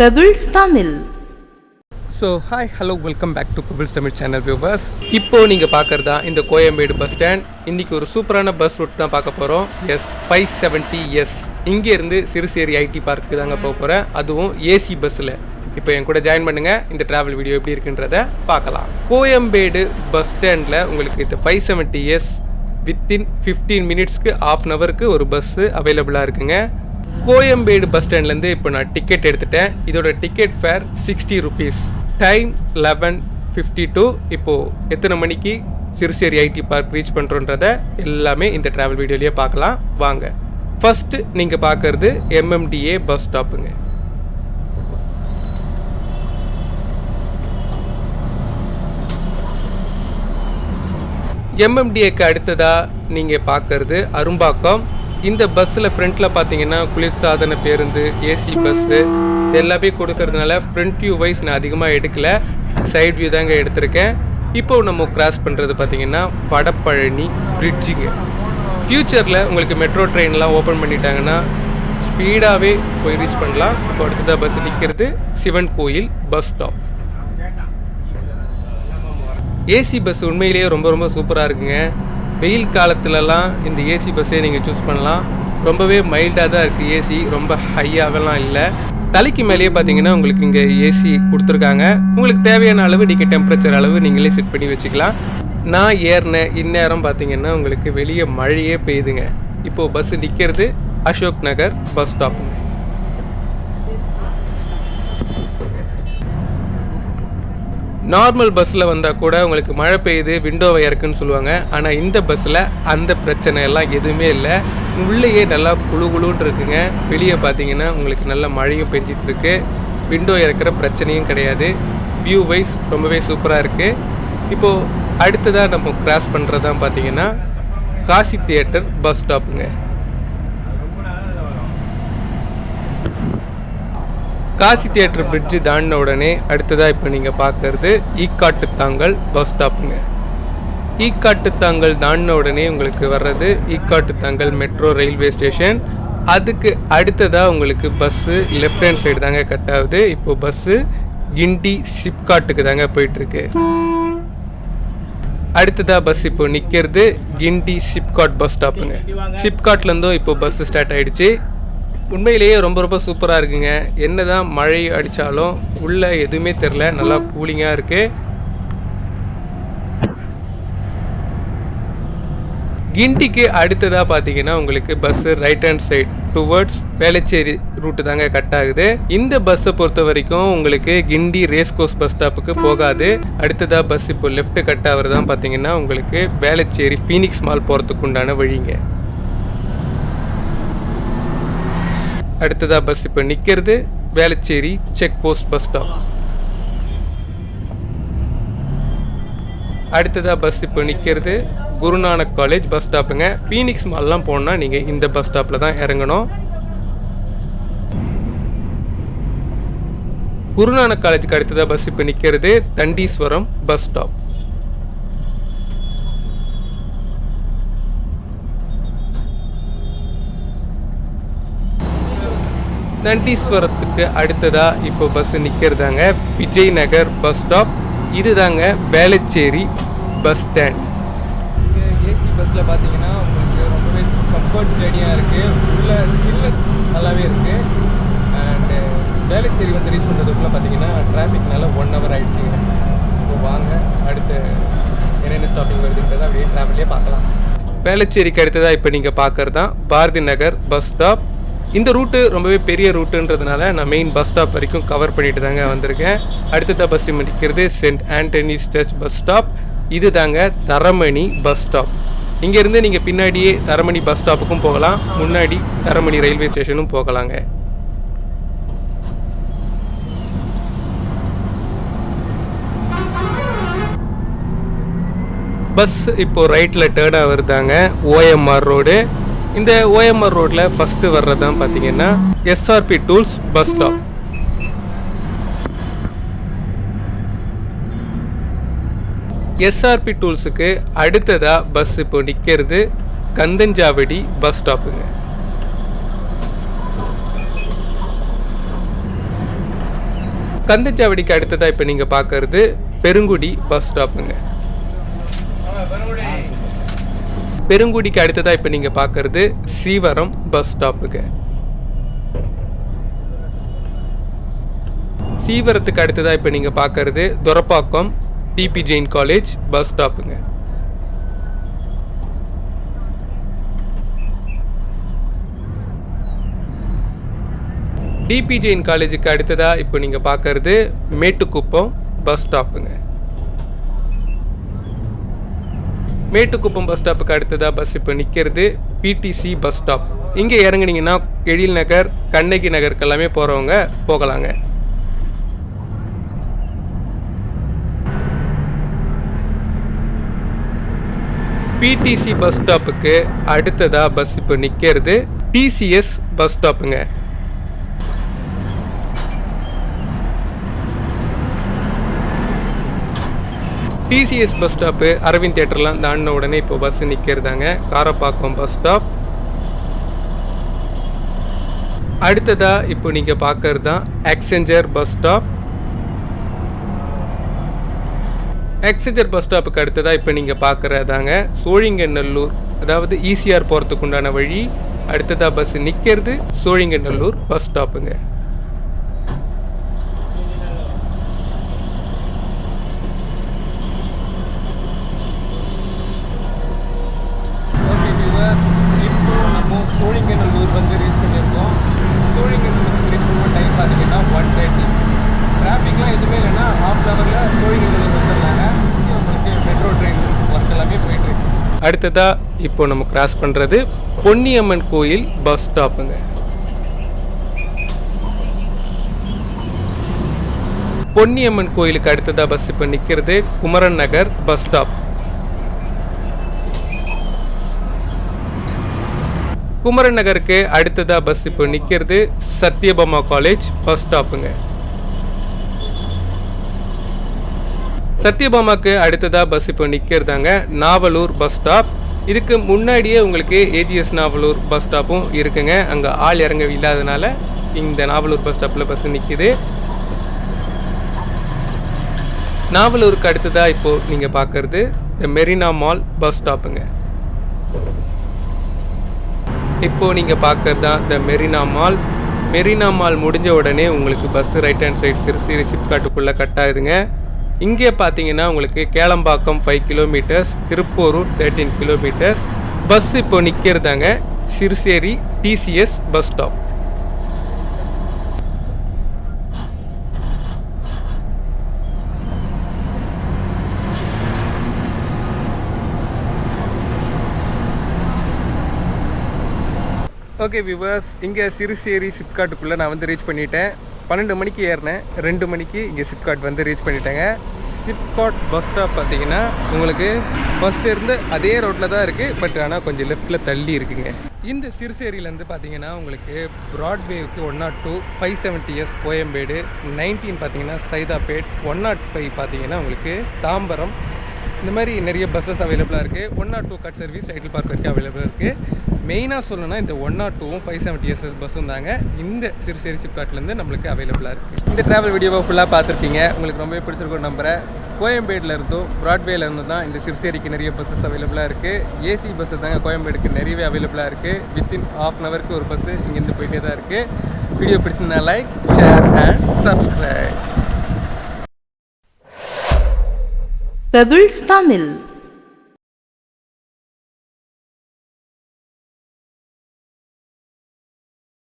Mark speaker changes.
Speaker 1: Pebbles Tamil
Speaker 2: so hi hello welcome back to Pebbles Tamil channel viewers இப்போ நீங்கள் பார்க்குறதா இந்த கோயம்பேடு பஸ் ஸ்டாண்ட் இன்னைக்கு ஒரு சூப்பரான பஸ் ரூட் தான் பார்க்க போகிறோம் எஸ் ஃபைவ் செவன்ட்டி எஸ் இங்கேருந்து சிறுசேரி ஐடி பார்க்கு தாங்க போக போகிறேன் அதுவும் ஏசி பஸ்ஸில் இப்போ என் கூட ஜாயின் பண்ணுங்கள் இந்த ட்ராவல் வீடியோ எப்படி இருக்குன்றத பார்க்கலாம். கோயம்பேடு பஸ் ஸ்டாண்டில் உங்களுக்கு இந்த five seventy S within fifteen மினிட்ஸ்க்கு ஆஃப் அன் ஹவருக்கு ஒரு பஸ்ஸு அவைலபிளாக இருக்குங்க. கோயம்பேடு பஸ் ஸ்டாண்ட்லேருந்து இப்போ நான் டிக்கெட் எடுத்துட்டேன். இதோட ticket fare sixty rupees time eleven fifty two இப்போது எத்தனை மணிக்கு சிறுசேரி ஐடி பார்க் ரீச் பண்ணுறோன்றத எல்லாமே இந்த ட்ராவல் வீடியோலேயே பார்க்கலாம். வாங்க. ஃபஸ்ட்டு நீங்கள் பார்க்குறது எம்எம்டிஏ பஸ் ஸ்டாப்புங்க எம்எம்டிஏக்கு அடுத்ததாக நீங்கள் பார்க்குறது அரும்பாக்கம். இந்த பஸ்ஸில் ஃப்ரண்ட்டில் பார்த்தீங்கன்னா குளிர்சாதன பேருந்து ஏசி பஸ்ஸு எல்லாமே கொடுக்கறதுனால ஃப்ரண்ட் வியூ வைஸ் நான் அதிகமாக எடுக்கல. சைட் வியூ தாங்க எடுத்திருக்கேன். இப்போ நம்ம கிராஸ் பண்ணுறது பார்த்தீங்கன்னா வடப்பழனி பிரிட்ஜுங்க ஃப்யூச்சரில் உங்களுக்கு மெட்ரோ ட்ரெயின்லாம் ஓப்பன் பண்ணிட்டாங்கன்னா ஸ்பீடாகவே போய் ரீச் பண்ணலாம். இப்போ அடுத்ததாக பஸ் நிற்கிறது சிவன் கோயில் பஸ் ஸ்டாப் ஏசி பஸ் உண்மையிலேயே ரொம்ப ரொம்ப சூப்பராக இருக்குங்க. வெயில் காலத்துலலாம் இந்த ஏசி பஸ்ஸே நீங்கள் சூஸ் பண்ணலாம். ரொம்பவே மைல்டாக தான் இருக்குது ஏசி ரொம்ப ஹையாகலாம் இல்லை. தலைக்கு மேலேயே பார்த்தீங்கன்னா உங்களுக்கு இங்கே ஏசி கொடுத்துருக்காங்க. உங்களுக்கு தேவையான அளவு நீங்கள் டெம்பரேச்சர் அளவு நீங்களே செட் பண்ணி வச்சுக்கலாம். நான் ஏறின இந்நேரம் பார்த்தீங்கன்னா உங்களுக்கு வெளியே மழையே பெய்யுதுங்க. இப்போது பஸ் நிற்கிறது அசோக் நகர் பஸ் ஸ்டாப்புங்க நார்மல் பஸ்ஸில் வந்தால் கூட உங்களுக்கு மழை பெய்யுது விண்டோவை இறக்குன்னு சொல்லுவாங்க. ஆனால் இந்த பஸ்ஸில் அந்த பிரச்சனை எல்லாம் எதுவுமே இல்லை. உள்ளேயே நல்லா குழு குழுன்னு இருக்குங்க. வெளியே பார்த்தீங்கன்னா உங்களுக்கு நல்ல மழையும் பெஞ்சிட்டு இருக்கு. விண்டோ இறக்குற பிரச்சனையும் கிடையாது. வியூ வைஸ் ரொம்பவே சூப்பராக இருக்குது இப்போது அடுத்ததாக நம்ம கிராஸ் பண்ணுறதான் பார்த்தீங்கன்னா காசி தியேட்டர் பஸ் ஸ்டாப்புங்க காசி தியேட்டர் பிரிட்ஜு தாண்டின உடனே அடுத்ததாக இப்போ நீங்கள் பார்க்குறது ஈக்காட்டுத்தாங்கல் பஸ் ஸ்டாப்புங்க ஈக்காட்டுத்தாங்கல் தாண்டின உடனே உங்களுக்கு வர்றது ஈக்காட்டுத்தாங்கல் மெட்ரோ ரயில்வே ஸ்டேஷன் அதுக்கு அடுத்ததாக உங்களுக்கு பஸ்ஸு லெஃப்ட் ஹேண்ட் சைடு தாங்க கட் ஆகுது. இப்போது பஸ்ஸு கிண்டி சிப்காட்டுக்கு தாங்க போயிட்டுருக்கு. அடுத்ததாக பஸ் இப்போ நிற்கிறது கிண்டி சிப்காட் பஸ் ஸ்டாப்புங்க சிப்காட்லேருந்தும் இப்போ பஸ் ஸ்டார்ட் ஆகிடுச்சு உண்மையிலேயே ரொம்ப ரொம்ப சூப்பராக இருக்குங்க. என்னதான் மழை அடித்தாலும் உள்ளே எதுவுமே தெரில நல்லா கூலிங்காக இருக்குது கிண்டிக்கு அடுத்ததாக பார்த்தீங்கன்னா உங்களுக்கு bus right hand side towards Velachery route தாங்க கட் ஆகுது. இந்த பஸ்ஸை பொறுத்த வரைக்கும் உங்களுக்கு கிண்டி ரேஸ் கோர்ஸ் பஸ் ஸ்டாப்புக்கு போகாது. அடுத்ததாக பஸ் இப்போ லெஃப்ட் கட் ஆகிறது தான் பார்த்தீங்கன்னா உங்களுக்கு வேளச்சேரி ஃபீனிக்ஸ் மால் போகிறதுக்கு உண்டான வழிங்க. அடுத்ததாக பஸ் இப்போ நிற்கிறது Velachery check post bus stop அடுத்ததாக பஸ் இப்போ நிற்கிறது குருநானக் காலேஜ் பஸ் ஸ்டாப்புங்க ஃபீனிக்ஸ் மால்லாம் போனால் நீங்கள் இந்த பஸ் ஸ்டாப்பில் தான் இறங்கணும். குருநானக் காலேஜுக்கு அடுத்ததாக பஸ் இப்போ நிற்கிறது தண்டீஸ்வரம் பஸ் ஸ்டாப் தண்டீஸ்வரத்துக்கு அடுத்ததா இப்போ பஸ் நிற்கிறதாங்க விஜய் நகர் பஸ் ஸ்டாப் இதுதாங்க வேளச்சேரி பஸ் ஸ்டாண்ட் ஏசி பஸ்ஸில் பார்த்தீங்கன்னா உங்களுக்கு ரொம்பவே கம்ஃபர்ட் ரெடியாக இருக்குது உள்ள சில்னஸ் நல்லாவே இருக்குது அண்டு வேளச்சேரி வந்து ரீச் பண்ணுறதுக்குள்ளே பார்த்தீங்கன்னா டிராஃபிக்னால ஒன் ஹவர் ஆயிடுச்சுங்க இப்போ வாங்க அடுத்து என்னென்ன ஸ்டாப்பிங் வருதுன்றதை அப்படியே ட்ராவல்லே பார்க்கலாம். வேளச்சேரிக்கு அடுத்ததாக இப்போ நீங்கள் பார்க்குறது தான் பாரதி நகர் பஸ் ஸ்டாப் இந்த ரூட்டு ரொம்பவே பெரிய ரூட்டுன்றதுனால நான் மெயின் பஸ் ஸ்டாப் வரைக்கும் கவர் பண்ணிட்டு தாங்க வந்திருக்கேன். அடுத்ததாக பஸ் நிற்கிறது saint Anthony's church bus stop இது தாங்க தரமணி பஸ் ஸ்டாப் இங்கேருந்து நீங்கள் பின்னாடியே தரமணி பஸ் ஸ்டாப்புக்கும் போகலாம். முன்னாடி தரமணி ரயில்வே ஸ்டேஷனும் போகலாங்க. பஸ் இப்போது ரைட்டில் டேர்னாக வருதாங்க. ஓஎம்ஆர் ரோடு இந்த ஓஎம்ஆர் ரோட்டில் ஃபஸ்ட்டு வர்றது தான் பார்த்தீங்கன்னா SRP tools bus stop SRP டூல்ஸுக்கு அடுத்ததாக பஸ் இப்போ நிற்கிறது கந்தஞ்சாவடி பஸ் ஸ்டாப்புங்க கந்தஞ்சாவடிக்கு அடுத்ததாக இப்போ நீங்கள் பார்க்கறது பெருங்குடி பஸ் ஸ்டாப்புங்க பெருங்குடிக்கு அடுத்ததாக இப்போ நீங்கள் பார்க்குறது சீவரம் பஸ் ஸ்டாப்புங்க சீவரத்துக்கு அடுத்ததாக இப்போ நீங்கள் பார்க்குறது Thuraipakkam D B Jain college bus ஸ்டாப்புங்க. DP Jain காலேஜுக்கு அடுத்ததாக இப்போ நீங்கள் பார்க்குறது மேட்டுக்குப்பம் பஸ் ஸ்டாப்புங்க. மேட்டுக்குப்பம் பஸ் ஸ்டாப்புக்கு அடுத்ததாக பஸ் இப்போ நிற்கிறது பிடிசி பஸ் ஸ்டாப் இங்கே இறங்குனீங்கன்னா எழில் நகர் கண்ணகி நகருக்கு எல்லாமே போகிறவங்க போகலாங்க பிடிசி பஸ் ஸ்டாப்புக்கு அடுத்ததாக பஸ் இப்போ நிற்கிறது டிசிஎஸ் பஸ் ஸ்டாப்புங்க டிசிஎஸ் பஸ் ஸ்டாப்பு அரவிந்த் தேட்டர்லாம் தாண்டின உடனே இப்போ பஸ் நிற்கிறதாங்க காரப்பாக்கம் பஸ் ஸ்டாப் அடுத்ததா இப்போ நீங்கள் பார்க்கறது தான் Accenture bus stop Accenture bus ஸ்டாப்புக்கு அடுத்ததா இப்போ நீங்கள் பார்க்குறதாங்க சோழிங்கநல்லூர் அதாவது ஈசிஆர் போகிறதுக்கு உண்டான வழி. அடுத்ததா பஸ் நிற்கிறது சோழிங்கநல்லூர் பஸ் ஸ்டாப்புங்க ஓகே வியூவர் இப்போ நம்ம சோழிங்கநல்லூர் வந்து ரீச் பண்ணியிருக்கோம் சோழிங்கநல்லூர் ரீச் பண்ண டைம் பார்த்தீங்கன்னா ஒன் தேர்ட்டி டிராஃபிக்லாம் எதுவுமே இல்லைன்னா ஹாஃப் ஹவரில் சோழிங்கநல்லூர் வந்துடலாங்க இங்கே உங்களுக்கு மெட்ரோ ட்ரெயின் ஒர்க் எல்லாமே போயிட்டுருக்கு அடுத்ததாக இப்போ நம்ம கிராஸ் பண்ணுறது பொன்னியம்மன் கோயில் பஸ் ஸ்டாப்புங்க பொன்னியம்மன் கோயிலுக்கு அடுத்ததாக பஸ் இப்போ நிற்கிறது குமரன் நகர் பஸ் ஸ்டாப் குமரன் நகருக்கு அடுத்ததாக பஸ் இப்போ நிற்கிறது சத்யபாமா காலேஜ் பஸ் ஸ்டாப்புங்க சத்யபாமாக்கு அடுத்ததாக பஸ் இப்போ நிற்கிறதாங்க நாவலூர் பஸ் ஸ்டாப் இதுக்கு முன்னாடியே உங்களுக்கு ஏஜிஎஸ் நாவலூர் பஸ் ஸ்டாப்பும் இருக்குங்க. அங்கே ஆள் இறங்க இல்லாதனால இந்த நாவலூர் பஸ் ஸ்டாப்பில் பஸ் நிற்கிது நாவலூருக்கு அடுத்ததாக இப்போது நீங்கள் பார்க்குறது மெரினா மால் பஸ் ஸ்டாப்புங்க இப்போது நீங்கள் பார்க்கறது தான் இந்த மெரினா மால். மெரினா மால் முடிஞ்ச உடனே உங்களுக்கு பஸ் ரைட் ஹேண்ட் சைடு சிறுசி சிப்காட்டுக்குள்ளே கட் ஆகுதுங்க. இங்கே பார்த்தீங்கன்னா உங்களுக்கு Kelambakkam five kilometres Thiruporur thirteen kilometres bus இப்போ நிற்கிறதாங்க Siruseri TCS bus stop okay viewers இங்கே சிறுசேரி சிப்காட்டுக்குள்ளே நான் வந்து ரீச் பண்ணிட்டேன். பன்னெண்டு மணிக்கு ஏறினேன். ரெண்டு மணிக்கு இங்கே சிப்காட் வந்து ரீச் பண்ணிட்டேங்க. சிப்காட் பஸ் ஸ்டாப் பார்த்தீங்கன்னா உங்களுக்கு ஃபஸ்ட்டு இருந்து அதே ரோட்டில் தான் இருக்குது பட் ஆனால் கொஞ்சம் லெஃப்ட்டில் தள்ளி இருக்குங்க. இந்த சிறுசேரியிலேருந்து பார்த்தீங்கன்னா உங்களுக்கு ப்ராட்வேவுக்கு one nought two five seventy S Koyambedu nineteen பார்த்தீங்கன்னா சைதாப்பேட் ஒன் நாட் ஃபைவ் பார்த்தீங்கன்னா உங்களுக்கு தாம்பரம். இந்த மாதிரி நிறைய பஸ்ஸஸ் அவைலபிளாக இருக்குது one nought two cut service Tidel park வரைக்கும் அவைலபிளாக இருக்குது மெயினாக சொல்லணும்னா இந்த ஒன் நாட் டூவும் ஃபைவ் செவன்ட்டி எஸ்எஸ் பஸ்ஸும் தாங்க இந்த சிறுசேரி சிப்காட்லேருந்து நம்மளுக்கு அவைலபிளாக இருக்குது இந்த ட்ராவல் வீடியோவை ஃபுல்லாக பார்த்துருப்பீங்க. உங்களுக்கு ரொம்பவே பிடிச்சிருக்கும் நம்புகிறேன் கோயம்பேட்டில் இருந்தும் ப்ராட்வேல இருந்து தான் இந்த சிறுசேரிக்கு நிறைய பஸ்ஸஸ் அவைலபிளாக இருக்குது ஏசி பஸ்ஸு தாங்க கோயம்பேடுக்கு நிறையவே அவைலபிளாக இருக்குது வித்தின் ஆஃப் அன் ஹவருக்கு ஒரு பஸ்ஸு இங்கேருந்து போயிட்டே தான் இருக்குது வீடியோ பிடிச்சிருந்தா like share and subscribe
Speaker 1: Pebbles